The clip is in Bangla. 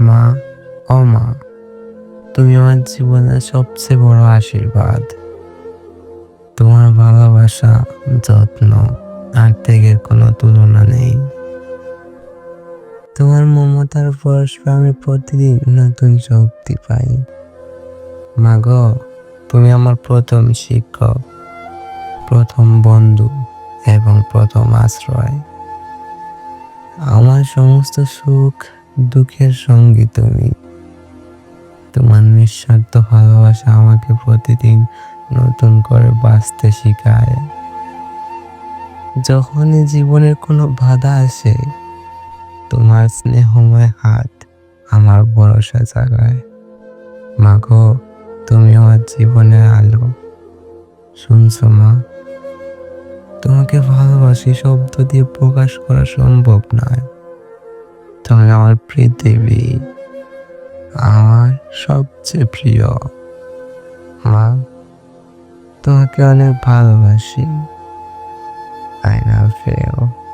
মা, ও মা, তুমি আমার জীবনের সবচেয়ে বড় আশীর্বাদ। তোমার ভালোবাসা, যত্ন আর ত্যাগের কোনো তুলনা নেই। তোমার মমতার পরস্পর আমি প্রতিদিন নতুন শক্তি পাই। মা গো, তুমি আমার প্রথম শিক্ষক, প্রথম বন্ধু এবং প্রথম আশ্রয়। আমার সমস্ত সুখ দুঃখের সঙ্গী তুমি। তোমার নিঃস্বার্থ ভালোবাসা আমাকে প্রতিদিন নতুন করে বাঁচতে শেখায়। যখনই জীবনের কোনো বাধা আসে, তোমার স্নেহময় হাত আমার ভরসা জাগায়। মাগো তুমি আমার জীবনের আলো। শুনছো মা? তোমাকে ভালোবাসি শব্দ দিয়ে প্রকাশ করা সম্ভব নয়। তুমি আমার পৃথিবী আমার সবচেয়ে প্রিয়। মা তোমাকে অনেক ভালোবাসি। I love you